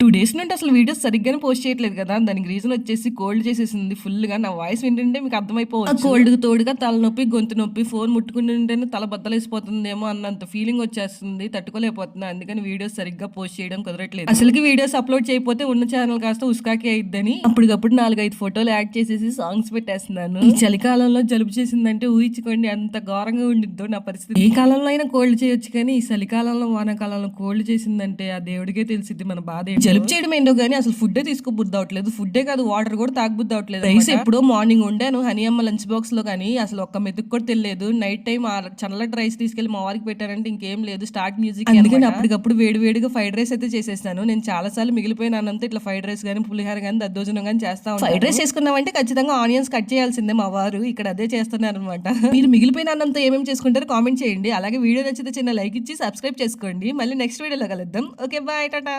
Two days నుండి అసలు videos సరిగ్గానే పోస్ట్ చేయట్లేదు కదా. దానికి రీజన్ వచ్చేసి కోల్డ్ చేసేసింది ఫుల్గా. నా వాయిస్ వింటుంటే మీకు అర్థమైపోవచ్చు. కోల్డ్ తోడుగా తలనొప్పి గొంతు నొప్పి ఫోన్ ముట్టుకుంటుంటేనే తల బద్దలేసిపోతుందేమో అన్నంత ఫీలింగ్ వచ్చేస్తుంది. తట్టుకోలేకపోతున్నా. అందుకని వీడియోస్ సరిగ్గా పోస్ట్ చేయడం కుదరట్లేదు. అసలుకి వీడియోస్ అప్లోడ్ చేయకపోతే ఉన్న ఛానల్ కాస్త ఉస్కాకి అయిద్దని. అప్పటికప్పుడు నాలుగైదు ఫోటోలు యాడ్ చేసేసి సాంగ్స్ పెట్టేస్తున్నాను. ఈ చలికాలంలో జలుబు చేసిందంటే ఊహించుకోండి అంత ఘోరంగా ఉండిద్దో నా పరిస్థితి. ఏ కాలంలో అయినా కోల్డ్ చేయొచ్చు కానీ ఈ చలికాలంలో వానాకాలంలో కోల్డ్ చేసిందంటే ఆ దేవుడికే తెలిసిద్ది మన బాధ జలుబు చేయడం ఏంటో కానీ అసలు ఫుడ్ తీసుకోబుద్ది అవట్లేదు. ఫుడ్డే కాదు వాటర్ కూడా తాగబుద్ది అవట్లేదు రైస్ ఎప్పుడో మార్నింగ్ వండాను హనీ అమ్మ లంచ్ బాక్స్లో కానీ అసలు ఒక్క మెతుకు కూడా తెలియలేదు నైట్ టైం చల్లటి రైస్ తీసుకెళ్ళి మా వారికి పెట్టారంటే ఇంకేం లేదు స్టార్ట్ మ్యూజిక్ అందుకని అప్పటికప్పుడు వేడి వేడిగా ఫ్రైడ్ రైస్ అయితే చేసేసాను. నేను చాలా సార్లు మిగిలిపోయిన అన్నంతో ఇట్లా ఫ్రైడ్ రైస్ కానీ పులిహార కానీ దద్దోజనం కానీ చేస్తా ఫ్రైడ్ రైస్ చేసుకున్నామంటే ఖచ్చితంగా ఆనియన్స్ కట్ చేయాల్సిందే మా వారు. ఇక్కడ అదే చేస్తున్నారు అనమాట మీరు మిగిలిపోయిన అన్నంతో ఏమేమి చేసుకుంటారో కామెంట్ చేయండి. అలాగే వీడియో నచ్చితే చిన్న లైక్ ఇచ్చి సబ్స్క్రైబ్ చేసుకోండి. మళ్ళీ నెక్స్ట్ వీడియోలో కలుద్దాం. Okay bye Tata.